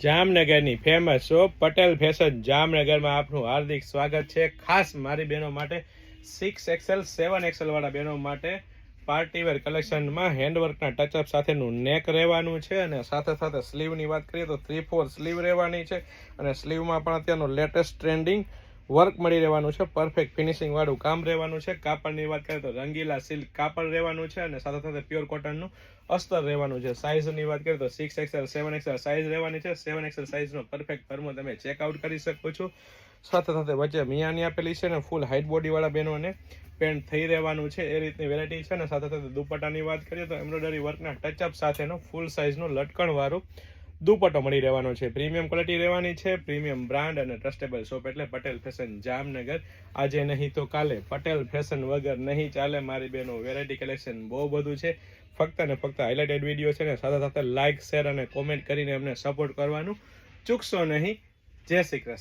જામનગરની famous shop Patel fashion જામનગરમાં આપનું હાર્દિક સ્વાગત છે. ખાસ મારી બહેનો માટે સિક્સ એક્સેલ સેવન એક્સેલવાળા બહેનો માટે પાર્ટીવેર કલેક્શનમાં હેન્ડવર્કના ટચઅપ સાથેનું નેક રહેવાનું છે અને સાથે સાથે સ્લીવની વાત કરીએ તો થ્રી ફોર સ્લીવ રહેવાની છે અને સ્લીવમાં પણ અત્યારનું લેટેસ્ટ ટ્રેન્ડિંગ વર્ક મળી રહેવાનું છે પરફેક્ટ ફિનિશિંગ વાળું કામ રહેવાનું છે. કાપડની વાત કરીએ તો રંગીલા સિલ્ક કાપડ રહેવાનું છે અને સાથે સાથે પ્યોર કોટનનું અસ્તર રહેવાનું છે. સાઇઝની વાત કરીએ તો six XL seven XL size રહેવાની છે. સેવન એક્સેલ સાઇઝનો પરફેક્ટ ફર્મો તમે ચેકઆઉટ કરી શકો છો. સાથે સાથે વચ્ચે મિયાની આપેલી છે ને ફૂલ હાઇટ બોડીવાળા બહેનોને પેન્ટ થઈ રહેવાનું છે. એ રીતની વેરાયટી છે અને સાથે સાથે દુપટ્ટાની વાત કરીએ તો એમ્બ્રોઇડરી વર્કના ટચઅપ સાથેનો ફૂલ સાઇઝનો લટકણવાળું દુપટ્ટો મળી રહેવાનો છે. પ્રીમિયમ ક્વોલિટી રહેવાની છે. પ્રીમિયમ બ્રાન્ડ અને ટ્રસ્ટેબલ શોપ એટલે પટેલ ફેશન જામનગર. આજે નહીં તો કાલે પટેલ ફેશન વગર નહીં ચાલે. મારી બેનો વેરાયટી કલેક્શન બહુ બધું છે. ફક્ત ને ફક્ત હાઇલાઇટેડ વીડિયો છે ને સાથે સાથે લાઇક શેર અને કોમેન્ટ કરીને અમને સપોર્ટ કરવાનું ચૂકશો નહીં. જય શ્રી કૃષ્ણ.